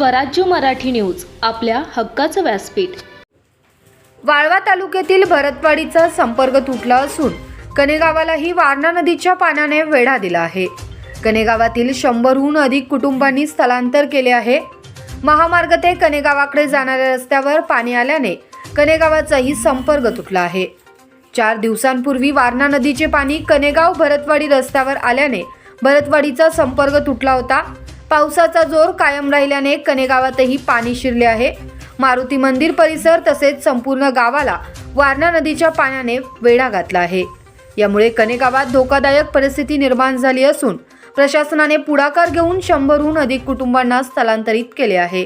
स्वराज्य मराठी न्यूज आपल्या हक्काचं व्यासपीठ. वाळवा तालुक्यातील भरतवाडीचा संपर्क तुटला असून कनेगावालाही वारणा नदीच्या पाण्याने वेढा दिला आहे. कनेगावातील शंभरहून अधिक कुटुंबांनी स्थलांतर केले आहे. महामार्ग ते कनेगावाकडे जाणाऱ्या रस्त्यावर पाणी आल्याने कनेगावाचाही संपर्क तुटला आहे. चार दिवसांपूर्वी वारणा नदीचे पाणी कनेगाव भरतवाडी रस्त्यावर आल्याने भरतवाडीचा संपर्क तुटला होता. पावसाचा जोर कायम राहिल्याने कनेगावातही पाणी शिरले आहे. मारुती मंदिर परिसर तसेच संपूर्ण गावाला वारणा नदीच्या पाण्याने वेढा घातला आहे. यामुळे कनेगावात धोकादायक परिस्थिती निर्माण झाली असून प्रशासनाने पुढाकार घेऊन शंभरहून अधिक कुटुंबांना स्थलांतरित केले आहे.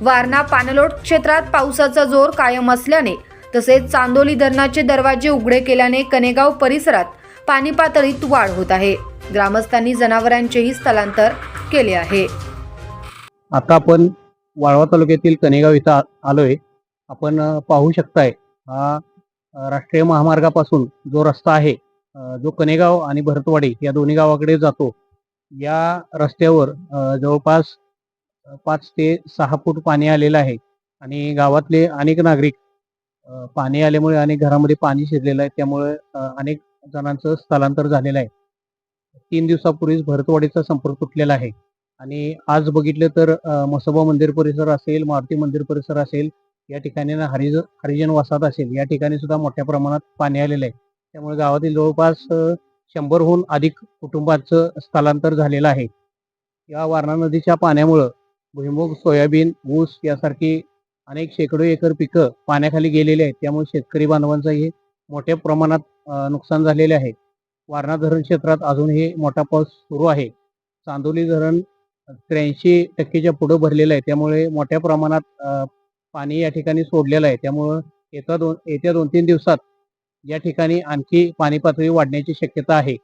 वारणा पाणलोट क्षेत्रात पावसाचा जोर कायम असल्याने तसेच चांदोली धरणाचे दरवाजे उघडे केल्याने कनेगाव परिसरात पाणी पातळीत वाढ होत आहे. ग्रामस्थांनी जनावरांचेही स्थलांतर केले आहे. आता आपण वाळवा तालुक्यातील कनेगाव इथं आलोय. आपण पाहू शकताय हा राष्ट्रीय महामार्गापासून जो रस्ता आहे जो कनेगाव आणि भरतवाडी या दोन्ही गावाकडे जातो या रस्त्यावर जवळपास पाच ते सहा फूट पाणी आलेलं आहे. आणि गावातले अनेक नागरिक पाणी आल्यामुळे अनेक घरामध्ये पाणी शिरलेलं आहे. त्यामुळे अनेक जणांचं स्थलांतर झालेलं आहे. तीन दिवसापूर्वीच भरतवाडीचा संपर्क तुटलेला आहे. आणि आज बघितलं तर मसोबा मंदिर परिसर असेल मारुती मंदिर परिसर असेल या ठिकाणी ना हरिज हरिजन वसाहत असेल या ठिकाणी सुद्धा मोठ्या प्रमाणात पाणी आलेलं आहे. त्यामुळे गावातील जवळपास शंभरहून अधिक कुटुंबाचं स्थलांतर झालेलं आहे. या वारणा नदीच्या पाण्यामुळं भुईमुग सोयाबीन ऊस यासारखी अनेक शेकडो एकर पिकं पाण्याखाली गेलेली आहेत. त्यामुळे शेतकरी बांधवांचंही मोठ्या प्रमाणात नुकसान झालेले आहे. वारणा धरण क्षेत्रात अजूनही मोठा पाऊस सुरू आहे. चांदोली धरण त्र्याऐंशी टक्केच्या पुढं भरलेलं आहे. त्यामुळे मोठ्या प्रमाणात पाणी या ठिकाणी सोडलेलं आहे. त्यामुळं येत्या दोन येत्या दोन तीन दिवसात या ठिकाणी आणखी पाणी पातळी वाढण्याची शक्यता आहे.